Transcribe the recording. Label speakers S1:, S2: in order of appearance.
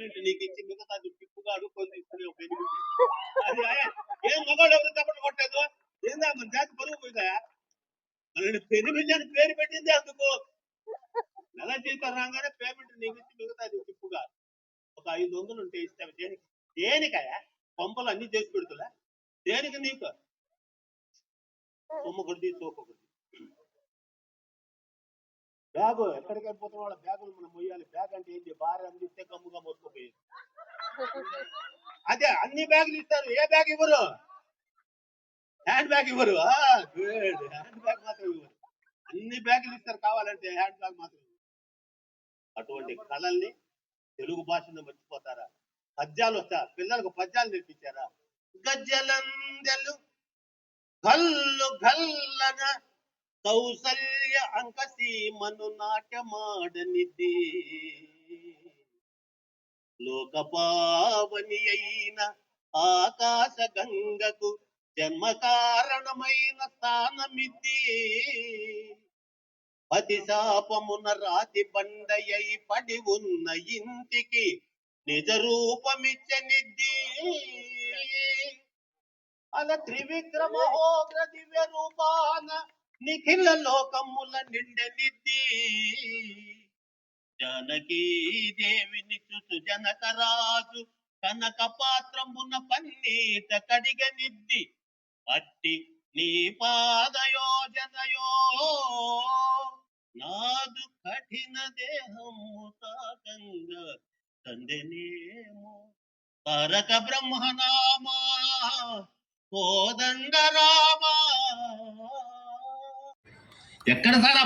S1: Payment నీకు ఇచ్చి మిగతా టిప్పుగా అడుక్కొని తీసుకునే ఒక ఎనిమిది. అది ఏ- ఏం మగవాళ్ళు ఎవరు తప్పని కొట్టలేదు ఏందా మన జాతి పరుగు పోయిందా మనల్ని పెనిమిది అని పేరు పెట్టింది అందుకు. నెల జీతం రాగానే పేమెంట్ నీకు ఇచ్చి మిగతా టిప్పుగా ఒక ఐదు వందలు ఉంటే ఇస్తావు దేనికి? దేనికయా పంపలు అన్ని చేసి పెడుతులే దేనికి నీకు? సొమ్ము కొద్ది బ్యాగు ఎక్కడికి వెళ్ళిపోతున్న వాళ్ళ బ్యాగులు మనం మొయ్యాలి. బ్యాగ్ అంటే ఏంటి భార్య అదే అన్ని బ్యాగులు ఇస్తారు. ఏ బ్యాగ్ ఇవ్వరు? హ్యాండ్ బ్యాగ్ ఇవ్వరు. గుడ్ హ్యాండ్ బ్యాగ్ మాత్రం ఇవ్వరు. అన్ని బ్యాగులు ఇస్తారు కావాలంటే హ్యాండ్ బ్యాగ్ మాత్రం అటువంటి కళల్ని తెలుగు భాషను మర్చిపోతారా? పద్యాలు వస్తా. పిల్లలకు పద్యాలు నేర్పించారా? గజ్జలందెలు గల్లు గల్లన కౌసల్య అంకసీమను నాట్యమాడనిది. లోకపావని అయిన ఆకాశ గంగకు జన్మ కారణమైన స్థానమిది. పతి శాపమున రాతి బండయై పడి ఉన్న ఇంటికి నిజ రూపమిచ్చనిద్ది అల త్రివిక్రమోగ్ర దివ్య రూపాన నిఖిల లోకముల నిండనిద్ది జానకీ దేవిని చుచు జనకరాజు కనక పాత్రమున పన్నీట కడిగనిద్ది అట్టి నీ పాదయోజనయో నాదు కఠిన దేహము తాకంగా తందెనేమో తారక బ్రహ్మనామా కోదండరామా. ఎక్కడ సార్ ఆ